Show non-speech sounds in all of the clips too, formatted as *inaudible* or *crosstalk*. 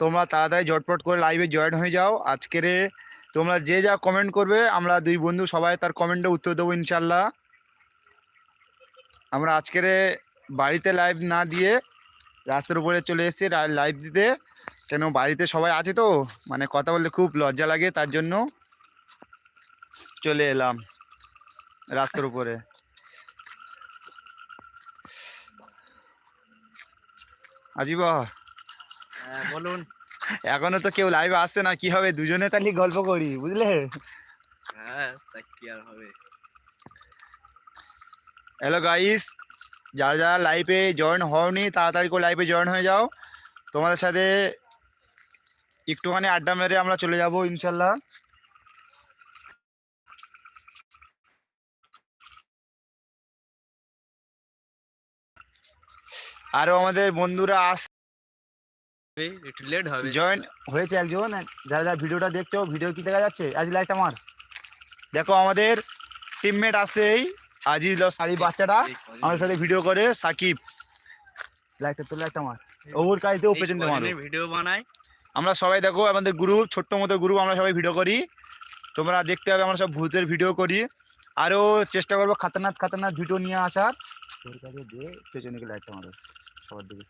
তোমরা তাড়াতাড়ি ঝটপট করে লাইভে জয়েন হয়ে যাও। আজকের তোমরা যে যা কমেন্ট করবে, আমরা দুই বন্ধু সবাই তার কমেন্টে উত্তর দেবো ইনশাল্লাহ। আমরা আজকের বাড়িতে লাইভ না দিয়ে রাস্তার উপরে চলে এসেছি লাইভ দিতে। কেন বাড়িতে সবাই আছে তো? মানে কথা বললে খুব লজ্জা লাগে, তার জন্য চলে এলাম রাস্তার উপরে। আজিবা বলুন। এখনও তো কেউ লাইভে আসছে না কি হবে? দুজনে তাহলে গল্প করি বুঝলে? হ্যাঁ তা কি আর হবে? হ্যালো গাইস যারা যারা লাইভে জয়েন হওনি তাড়াতাড়ি করে লাইভে জয়েন হয়ে যাও। তোমাদের সাথে একটুখানি আড্ডা মেরে আমরা চলে যাব ইনশাল্লাহ আরও আমাদের বন্ধুরা আস একটু লেট হবে। জয়েন হয়েছে একজন যারা যারা ভিডিওটা দেখছ ভিডিও কি দেখা যাচ্ছে? আজ লাইট আমার। দেখো আমাদের টিমমেট আছে এই আজিজ সারি বাচ্চাটা। আমাদের সাথে ভিডিও করে সাকিব। লাইটটা তোর লাইটটা আমার। ওর কাজে এই পেছন দিয়ে ভিডিও বানাই আমরা সবাই দেখো আমাদের গ্রুপ ছোট্ট মতো গ্রুপ আমরা সবাই ভিডিও করি। তোমরা দেখতে হবে আমরা সব ভূতের ভিডিও করি। আরও চেষ্টা করব খাতারনাথ খাতারনাথ ভিডিও নিয়ে আসার। তোর কাছে দিয়ে পেছনে লাইটটা মারো সবার দিকে।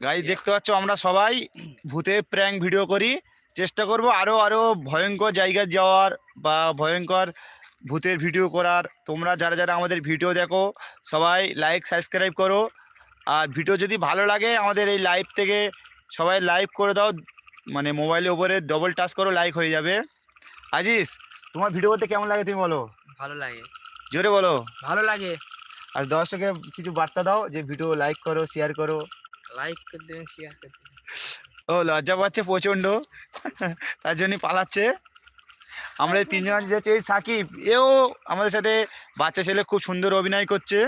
গাই দেখতে পাচ্ছ আমরা সবাই ভূতের প্র্যাঙ্ক ভিডিও করি। চেষ্টা করব আরও আরও ভয়ঙ্কর জায়গায় যাওয়ার বা ভয়ঙ্কর ভূতের ভিডিও করার। তোমরা যারা যারা আমাদের ভিডিও দেখো সবাই লাইক সাবস্ক্রাইব করো। আর ভিডিও যদি ভালো লাগে আমাদের এই লাইভ থেকে সবাই লাইভ করে দাও। মানে মোবাইলের ওপরে ডবল টাচ করো লাইক হয়ে যাবে। আজিস তোমার ভিডিও করতে কেমন লাগে তুমি বলো? ভালো লাগে। জোরে বলো। ভালো লাগে। আর দর্শকের কিছু বার্তা দাও যে ভিডিও লাইক করো শেয়ার করো। লাইক করে দেবেন শেয়ার করে দেবেন ও, লজ্জা পাচ্ছে প্রচণ্ড। তার জন্যই পালাচ্ছে। আমরা এই তিনজন যাচ্ছি এই সাকিব, এও আমাদের সাথে বাচ্চা ছেলে খুব সুন্দর অভিনয় করছে।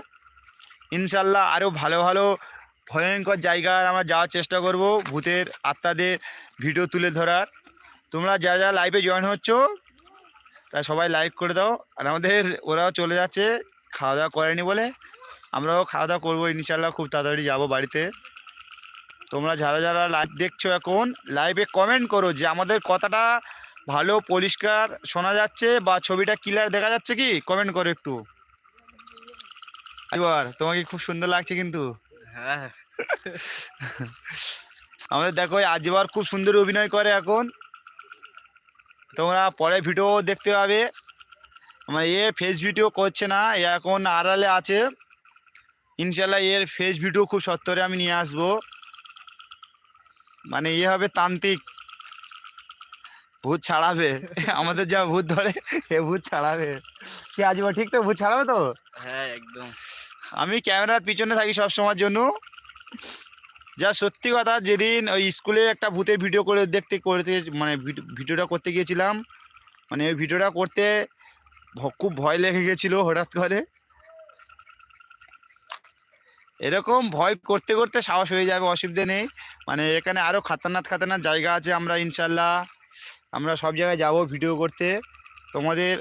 ইনশাল্লাহ আরও ভালো ভালো ভয়ঙ্কর জায়গার আমরা যাওয়ার চেষ্টা করব ভূতের আত্মাদের ভিডিও তুলে ধরার। তোমরা যারা যারা লাইভে জয়েন হচ্ছ তা সবাই লাইক করে দাও। আর আমাদের, ওরাও চলে যাচ্ছে খাওয়া দাওয়া করেনি বলে। আমরাও খাওয়া দাওয়া করব, ইনশাল্লাহ খুব তাড়াতাড়ি যাব বাড়িতে। তোমরা যারা যারা লাইভ দেখছ এখন লাইভে কমেন্ট করো যে আমাদের কথাটা ভালো পরিষ্কার শোনা যাচ্ছে বা ছবিটা ক্লিয়ার দেখা যাচ্ছে কি? কমেন্ট করো একটু। এবার তোমাকে খুব সুন্দর লাগছে কিন্তু। হ্যাঁ। *laughs* আমাদের দেখো আজিবার খুব সুন্দর অভিনয় করে এখন। তোমরা পরে ভিডিও দেখতে পাবে। আমার এ ফেস ভিডিও করছে না এ এখন আড়ালে আছে। ইনশাল্লাহ এর ফেস ভিডিও খুব সত্তরে আমি নিয়ে আসব। মানে ইয়ে হবে তান্ত্রিক। ভূত ছাড়াবে। আমাদের যা ভূত ধরে এ ভূত ছাড়াবে। কি আজিবা ঠিক তো? ভূত ছাড়াবে তো? হ্যাঁ একদম। আমি ক্যামেরার পিছনে থাকি সব সময়ের জন্য। যা সত্যি কথা যেদিন ওই স্কুলে একটা ভূতের ভিডিও করে দেখতে করতে মানে ভিড- ভিডিওটা করতে গিয়েছিলাম। মানে ওই ভিডিওটা করতে খুব ভয় লেগে গেছিল হঠাৎ করে। এরকম ভয় করতে করতে সাহস হয়ে যাবে অসুবিধে নেই। মানে এখানে আরও খাতারনাথ খাতারনাথ জায়গা আছে আমরা ইনশাল্লাহ আমরা সব জায়গায় যাব ভিডিও করতে। তোমাদের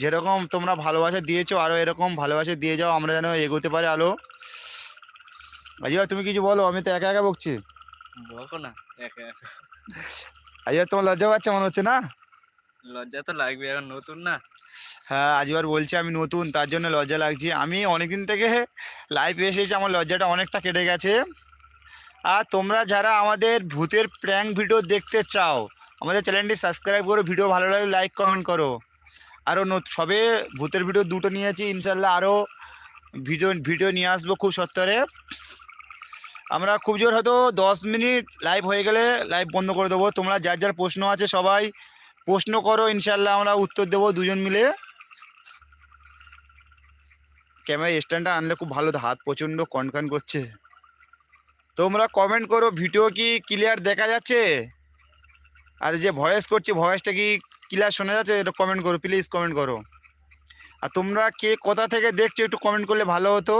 যেরকম তোমরা ভালোবাসা দিয়েছ আরও এরকম ভালোবাসা দিয়ে যাও আমরা যেন এগোতে পারি আলো। আজিবা তুমি কিছু বলো আমি তো একা একা বকছি। বকো না একা একা। আজিবা তোমার লজ্জা পাচ্ছে মনে হচ্ছে না? লজ্জা তো লাগবে এখন নতুন না। হ্যাঁ আজবার বলছে আমি নতুন, তার জন্য লজ্জা লাগছে। আমি অনেকদিন থেকে লাইভ এসেছি, আমার লজ্জাটা অনেকটা কেটে গেছে। আর তোমরা যারা আমাদের ভূতের প্র্যাঙ্ক ভিডিও দেখতে চাও, আমাদের চ্যানেলটি সাবস্ক্রাইব করো ভিডিও ভালো লাগে লাইক কমেন্ট করো। আরও সবে ভূতের ভিডিও দুটো নিয়েছি, ইনশাল্লাহ আরও ভিডিও ভিডিও নিয়ে আসব খুব সত্তরে। আমরা খুব জোর হয়তো দশ মিনিট লাইভ হয়ে গেলে লাইভ বন্ধ করে দেবো। তোমরা যার যার প্রশ্ন আছে সবাই প্রশ্ন করো, ইনশাল্লাহ আমরা উত্তর দেবো দুজন মিলে। ক্যামেরা স্ট্যান্ডটা আনলে খুব ভালো, হাত প্রচণ্ড কনকান করছে। তোমরা কমেন্ট করো ভিডিও কি ক্লিয়ার দেখা যাচ্ছে? আর যে ভয়েস করছি ভয়েসটা কি ক্লিয়ার শোনা যাচ্ছে? এটা কমেন্ট করো প্লিজ কমেন্ট করো। আর তোমরা কে কোথা থেকে দেখছ, একটু কমেন্ট করলে ভালো হতো।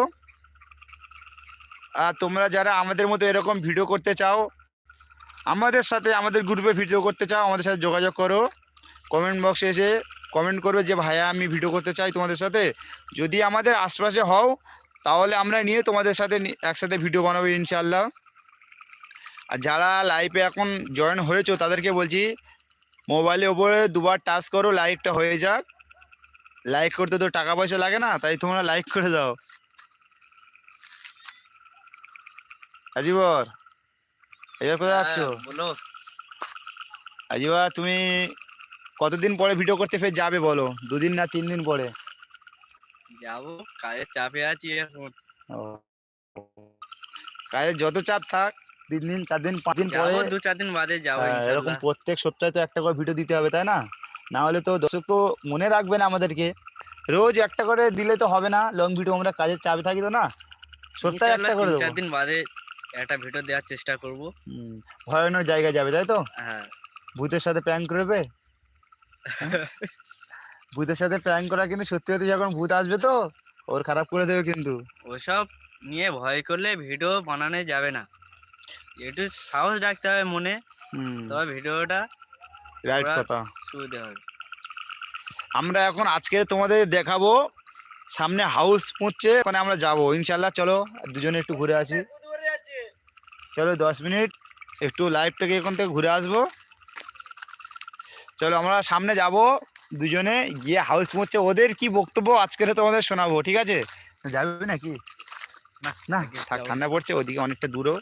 আর তোমরা যারা আমাদের মতো এরকম ভিডিও করতে চাও, আমাদের সাথে, আমাদের গ্রুপে ভিডিও করতে চাও, আমাদের সাথে যোগাযোগ করো। কমেন্ট বক্সে এসে কমেন্ট করবে যে ভাইয়া আমি ভিডিও করতে চাই তোমাদের সাথে। যদি আমাদের আশপাশে হও তাহলে আমরা নিয়ে তোমাদের সাথে একসাথে ভিডিও বানাবো ইনশাল্লাহ আর যারা লাইভে এখন জয়েন হয়েছো তাদেরকে বলছি মোবাইলের ওপরে দুবার টাচ করো লাইকটা হয়ে যাক। লাইক করতে তো টাকা পয়সা লাগে না তাই তোমরা লাইক করে দাও। আজিবর এবার কোথায় যাচ্ছ? হ্যাঁ, বলো। আজিবা তুমি কতদিন পরে ভিডিও করতে ফের যাবে বলো? দুদিন না তিন দিন পরে? যাব কাজের চাপে আছি এখন। কাজের যত চাপ থাক তিন দিন চার দিন পাঁচ দিন পরে দু চার দিন বাদে যাব হ্যাঁ, এরকম প্রত্যেক সপ্তাহে তো একটা করে ভিডিও দিতে হবে তাই না? না হলে তো দর্শক তো মনে রাখবে না আমাদেরকে। রোজ একটা করে দিলে তো হবে না লং ভিডিও আমরা কাজের চাপে থাকি তো না? সপ্তাহে একটা করে চার দিন বাদে একটা ভিডিও দেওয়ার চেষ্টা করব। ভয়ানক জায়গায় যাবে তাই তো? হ্যাঁ। ভূতের সাথে প্ল্যান করবে? ভূতের সাথে প্র্যাঙ্ক করা কিন্তু সত্যি সত্যি যখন ভূত আসবে তো ওর খারাপ করে দেবে কিন্তু। ওসব নিয়ে ভয় করলে ভিডিও বানানো যাবে না। একটু সাহস রাখতে হবে মনে হুম। তবে ভিডিওটা রাইট কথা। সুবিধা হবে। আমরা এখন আজকে তোমাদের দেখাবো সামনে হাউস পুঁতছে ওখানে আমরা যাব। ইনশাল্লাহ চলো দুজনে একটু ঘুরে আসি। চলো দশ মিনিট একটু লাইভটাকে এখান থেকে ঘুরে আসব। চলো আমরা সামনে যাব দুজনে, গিয়ে হাউস পুঁতছে ওদের কি বক্তব্য? আজকের তোমাদের শোনাবো, ঠিক আছে? যাবে নাকি? না থাক, ঠান্ডা পড়ছে, ওদিকে অনেকটা দূরও।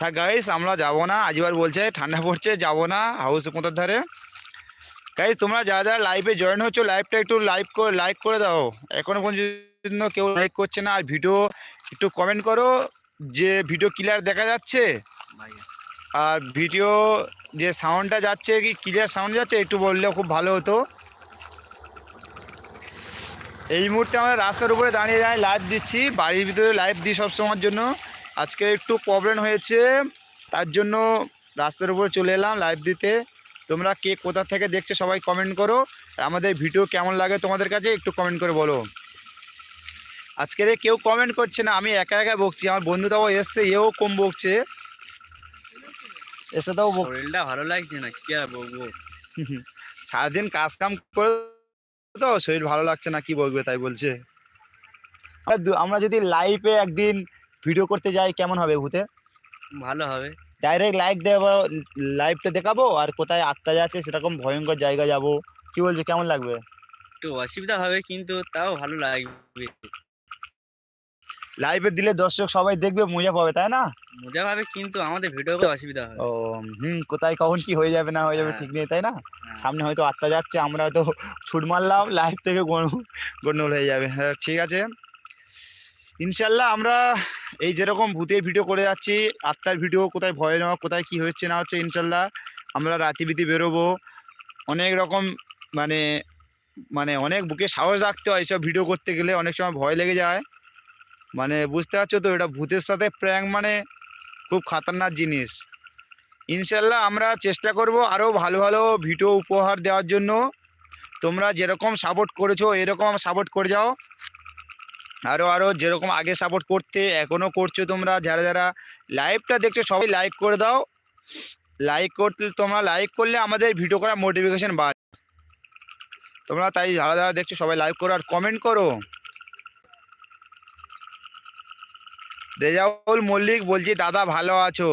থাক গাইস আমরা যাব না। আজবার বলছে, ঠান্ডা পড়ছে, যাব না হাউস কোথার ধারে। গাইস তোমরা যারা যারা লাইভে জয়েন হচ্ছো লাইভটা একটু লাইভ করে লাইক করে দাও। এখনও পর্যন্ত কেউ লাইক করছে না। আর ভিডিও একটু কমেন্ট করো, যে ভিডিও ক্লিয়ার দেখা যাচ্ছে। আর ভিডিও যে সাউন্ডটা যাচ্ছে কি ক্লিয়ার সাউন্ড যাচ্ছে একটু বললে খুব ভালো হতো। এই মুহূর্তে আমরা রাস্তার উপরে দাঁড়িয়ে দাঁড়িয়ে লাইভ দিচ্ছি, বাড়ির ভিতরে লাইভ দিই সব সময়ের জন্য। আজকে একটু প্রবলেম হয়েছে, তার জন্য রাস্তার উপরে চলে এলাম লাইভ দিতে। তোমরা কে কোথা থেকে দেখছ সবাই কমেন্ট করো। আর আমাদের ভিডিও কেমন লাগে তোমাদের কাছে একটু কমেন্ট করে বলো। আজকের কেউ কমেন্ট করছে না, আমি একা একা বকছি, আমার বন্ধুটাও এসছে, এও কম বকছে। এসে বক। শরীরটা ভালো লাগছে না কি আর বলব? সারাদিন কাজ কাম করে তো শরীর ভালো লাগছে না কি বলবে তাই বলছে? আমরা আমরা যদি লাইভে একদিন ভিডিও করতে যাই কেমন হবে ভূতে? ভালো হবে। ডাইরেক্ট লাইভ দেবো লাইভটা দেখাবো আর কোথায় আত্মা যাচ্ছে সেরকম ভয়ঙ্কর জায়গা যাব। কি বলছো কেমন লাগবে? একটু অসুবিধা হবে কিন্তু তাও ভালো লাগবে। লাইভে দিলে দর্শক সবাই দেখবে মজা পাবে তাই না? মজা পাবে কিন্তু আমাদের ভিডিও অসুবিধা হবে। ও হুম কোথায় কখন কি হয়ে যাবে না হয়ে যাবে হ্যাঁ। ঠিক নেই তাই না? হ্যাঁ। সামনে হয়তো আত্মা যাচ্ছে আমরা হয়তো ছুট মারলাম লাইভ থেকে গন্ড- গন্ডগোল হয়ে যাবে। হ্যাঁ ঠিক আছে। ইনশাল্লাহ আমরা এই যেরকম ভূতের ভিডিও করে যাচ্ছি আত্মার ভিডিও কোথায় ভয় নেওয়া কোথায় কি হচ্ছে না হচ্ছে ইনশাল্লাহ আমরা রাতি বিতি বেরোবো। অনেক রকম মানে মানে অনেক বুকে সাহস রাখতে হয় এইসব ভিডিও করতে গেলে অনেক সময় ভয় লেগে যায়। মানে বুঝতে পারছ তো, এটা ভূতের সাথে প্র্যাঙ্ক মানে খুব খাতারনাক জিনিস। ইনশাল্লাহ আমরা চেষ্টা করব আরও ভালো ভালো ভিডিও উপহার দেওয়ার জন্য। তোমরা যেরকম সাপোর্ট করেছ, এরকম সাপোর্ট করে যাও। আরও আরও যেরকম আগে সাপোর্ট করতে এখনও করছ তোমরা, যারা যারা লাইভটা দেখছ, সবাই লাইক করে দাও। লাইক করতে, তোমরা লাইক করলে আমাদের ভিডিও করার মোটিভেশন বাড়ে। তোমরা তাই যারা যারা দেখছ, সবাই লাইক করো আর কমেন্ট করো। রেজাউল মল্লিক বলছি, দাদা ভালো আছো?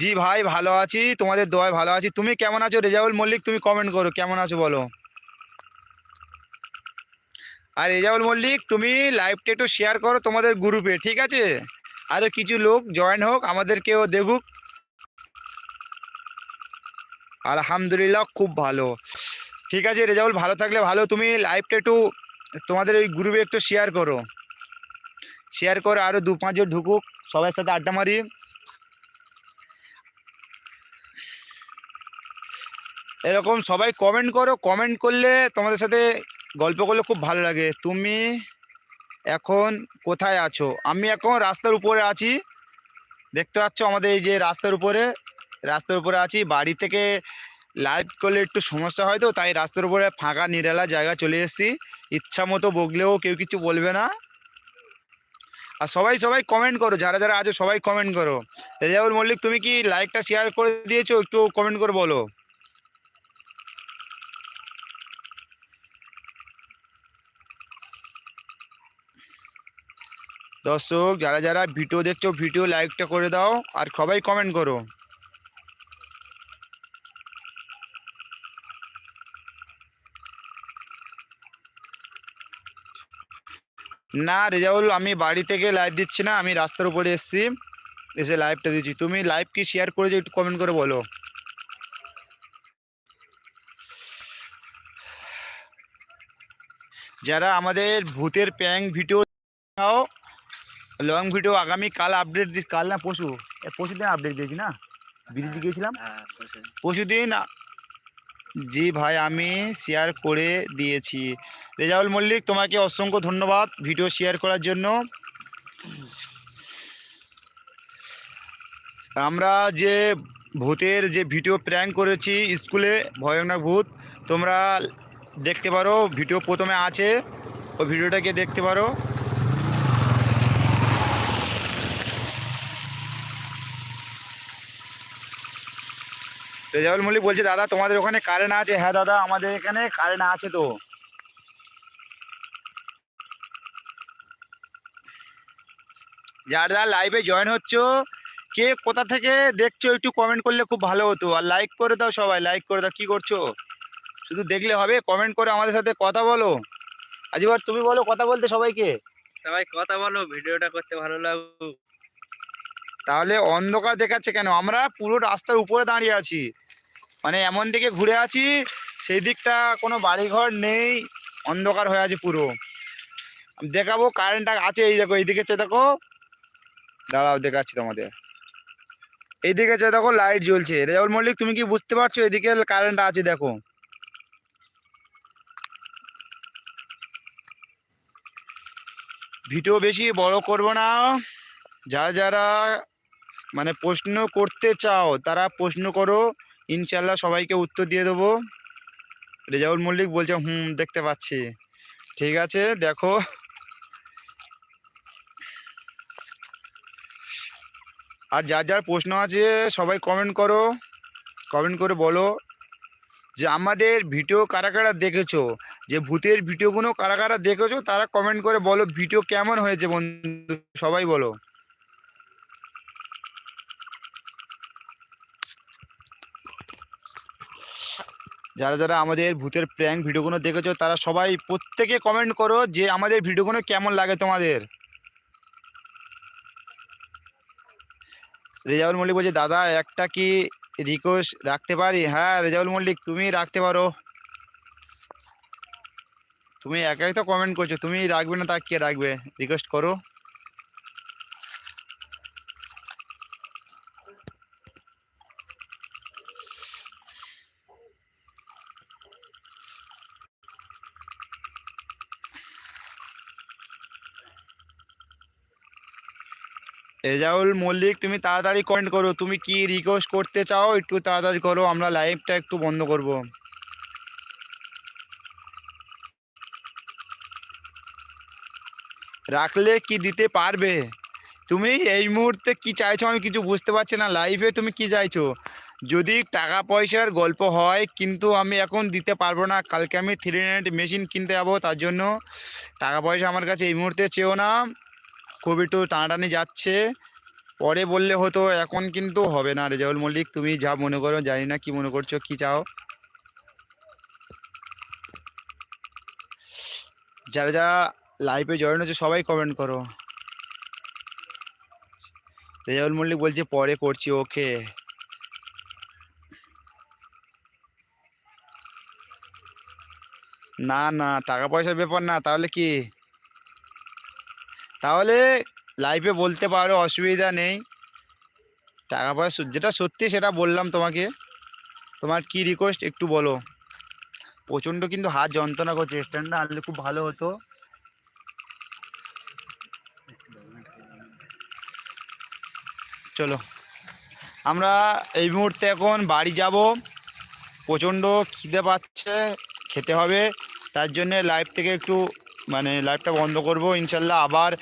জি ভাই, ভালো আছি, তোমাদের দোয়ায় ভালো আছি। তুমি কেমন আছো রেজাউল মল্লিক? তুমি কমেন্ট করো, কেমন আছো বলো? আর রেজাউল মল্লিক, তুমি লাইভটা একটু শেয়ার করো তোমাদের গ্রুপে ঠিক আছে? আরও কিছু লোক জয়েন হোক, আমাদেরকেও দেখুক। আলহামদুলিল্লাহ, খুব ভালো। ঠিক আছে রেজাউল, ভালো থাকলে ভালো। তুমি লাইভটা একটু তোমাদের ওই গ্রুপে একটু শেয়ার করো। শেয়ার করে আরও দু পাঁচজন ঢুকুক সবার সাথে আড্ডা মারি। এরকম সবাই কমেন্ট করো কমেন্ট করলে তোমাদের সাথে গল্প করলে খুব ভালো লাগে। তুমি এখন কোথায় আছো? আমি এখন রাস্তার উপরে আছি। দেখতে পাচ্ছ আমাদের এই যে রাস্তার উপরে রাস্তার উপরে আছি। বাড়ি থেকে লাইভ করলে একটু সমস্যা হয় তো, তাই রাস্তার উপরে ফাঁকা নিরালা জায়গা চলে এসেছি। ইচ্ছা মতো বকলেও কেউ কিছু বলবে না। আর সবাই সবাই কমেন্ট করো, যারা যারা আছে সবাই কমেন্ট করো। রেজাউল মল্লিক, তুমি কি লাইকটা শেয়ার করে দিয়েছ? একটু কমেন্ট করে বলো। দর্শক, যারা যারা ভিডিও দেখছ ভিডিও লাইকটা করে দাও, আর সবাই কমেন্ট করো। না রেজাউল আমি বাড়ি থেকে লাইভ দিচ্ছি না আমি রাস্তার উপরে এসেছি। এসে লাইভটা দিচ্ছি। তুমি লাইভ কি শেয়ার করেছ একটু কমেন্ট করে বলো। যারা আমাদের ভূতের প্যাং ভিডিও লং ভিডিও আগামী কাল আপডেট দিস কাল না পশু এ পরশু দিন আপডেট দিয়েছি না? বিরিজি গিয়েছিলাম? হ্যাঁ পরশু দিন জি ভাই, আমি শেয়ার করে দিয়েছি। রেজাউল মল্লিক, তোমাকে অসংখ্য ধন্যবাদ ভিডিও শেয়ার করার জন্য। আমরা যে ভূতের যে ভিডিও প্র্যাঙ্ক করেছি স্কুলে ভয়ানক ভূত, তোমরা দেখতে পারো ভিডিও প্রথমে আছে, ওই ভিডিওটাকে দেখতে পারো। রেজাউল মল্লিক বলছে দাদা তোমাদের ওখানে কারেন্ট আছে? হ্যাঁ দাদা আমাদের এখানে কারেন্ট আছে তো। যারা যারা লাইভে জয়েন হচ্ছ কে কোথা থেকে দেখছ একটু কমেন্ট করলে খুব ভালো হতো। আর লাইক করে দাও সবাই লাইক করে দাও কি করছ? শুধু দেখলে হবে কমেন্ট করে আমাদের সাথে কথা বলো। আজিবার তুমি বলো কথা বলতে সবাইকে। সবাই কথা বলো ভিডিওটা করতে ভালো লাগুক। তাহলে অন্ধকার দেখাচ্ছে কেন? আমরা পুরো রাস্তার উপরে দাঁড়িয়ে আছি। মানে এমন দিকে ঘুরে আছি, সেই দিকটা কোনো বাড়িঘর নেই, অন্ধকার হয়ে আছে পুরো। দেখাবো কারেন্টটা আছে, এই দেখো, এইদিকে চেয়ে দেখো। দাঁড়াও, দেখাচ্ছি তোমাদের। এইদিকে চেয়ে দেখো লাইট জ্বলছে। রেজাউল মল্লিক, তুমি কি বুঝতে পারছ? এদিকে কারেন্ট আছে, দেখো। ভিডিও বেশি বড় করব না। যারা যারা মানে প্রশ্ন করতে চাও, তারা প্রশ্ন করো। ইনশাল্লাহ সবাইকে উত্তর দিয়ে দেবো। রেজাউল মল্লিক বলছে, হুম, দেখতে পাচ্ছি। ঠিক আছে, দেখো। আর যার যার প্রশ্ন আছে, সবাই কমেন্ট করো। কমেন্ট করে বলো যে, আমাদের ভিডিও কারা কারা দেখেছ? যে, ভূতের ভিডিওগুলো কারা কারা দেখেছ? তারা কমেন্ট করে বলো, ভিডিও কেমন হয়েছে বন্ধু? সবাই বলো। যারা যারা আমাদের ভূতের প্র্যাঙ্ক ভিডিওগুলো দেখেছ, তারা সবাই প্রত্যেকে কমেন্ট করো যে আমাদের ভিডিওগুলো কেমন লাগে তোমাদের। রেজাউল মল্লিক বলছে, দাদা, একটা কি রিকোয়েস্ট রাখতে পারি? হ্যাঁ রেজাউল মল্লিক, তুমি রাখতে পারো। তুমি একাই তো কমেন্ট করছ, তুমি রাখবে না, তা কে রাখবে? রিকোয়েস্ট করো। রেজাউল মল্লিক, তুমি তাড়াতাড়ি কমেন্ট করো। তুমি কি রিকোয়েস্ট করতে চাও, একটু তাড়াতাড়ি করো, আমরা লাইভটা একটু বন্ধ করব। রাখলে কি দিতে পারবে? তুমি এই মুহূর্তে কি চাইছো আমি কিছু বুঝতে পারছি না লাইভে তুমি কি চাইছো? যদি টাকা পয়সার গল্প হয়, কিন্তু আমি এখন দিতে পারব না। কালকে আমি থ্রি মেশিন কিনতে যাব, তার জন্য টাকা পয়সা আমার কাছে এই মুহূর্তে চেয়েও না। খুব একটু টানাটানি যাচ্ছে। পরে বললে হতো, এখন কিন্তু হবে না রেজাউল মল্লিক, তুমি যা মনে করো, জানি না কি মনে করছ, কি চাও? যারা যারা লাইভে জয়েন হচ্ছে সবাই কমেন্ট করো। রেজাউল মল্লিক বলছে, পরে করছি ওকে না না, টাকা পয়সার ব্যাপার না, তাহলে কি? তাহলে লাইফে বলতে পারো অসুবিধা নেই। টাকা পয়সা যেটা সত্যি সেটা বললাম তোমাকে। তোমার কি রিকোয়েস্ট একটু বলো। প্রচণ্ড কিন্তু হাত যন্ত্রণা করছে। স্ট্যান্ডটা আনলে খুব ভালো হতো। চলো। আমরা এই মুহূর্তে এখন বাড়ি যাব। প্রচণ্ড খিদে পাচ্ছে। খেতে হবে। তার জন্যে লাইভ থেকে একটু মানে লাইভটা বন্ধ করব, ইনশাল্লাহ আবার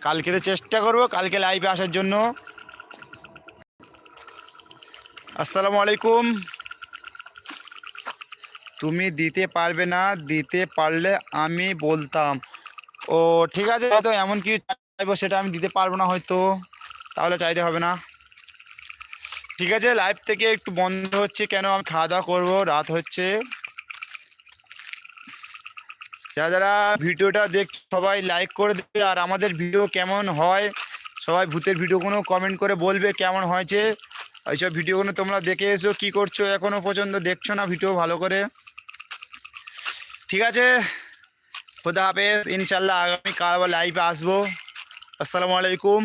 কালকের চেষ্টা করব, কালকে লাইভে আসার জন্য। আসসালামু আলাইকুম। তুমি দিতে পারবে না, দিতে পারলে আমি বলতাম। ও, ঠিক আছে তো এমন কি চাইব সেটা আমি দিতে পারব না হয়তো, তাহলে চাইতে হবে না। ঠিক আছে লাইভ থেকে একটু বন্ধ হচ্ছে, কেন আমি খাওয়া দাওয়া করব? রাত হচ্ছে। যারা যারা ভিডিওটা দেখ, সবাই লাইক করে দেবে আর আমাদের ভিডিও কেমন হয়, সবাই ভূতের ভিডিওগুলো কমেন্ট করে বলবে কেমন হয়েছে। এইসব ভিডিওগুলো তোমরা দেখে এসো কি করছ, এখনও পর্যন্ত দেখছ না ভিডিও ভালো করে। ঠিক আছে, খোদা হাফেজ ইনশাল্লাহ আগামীকাল আবার লাইভে আসব। আসসালামু আলাইকুম।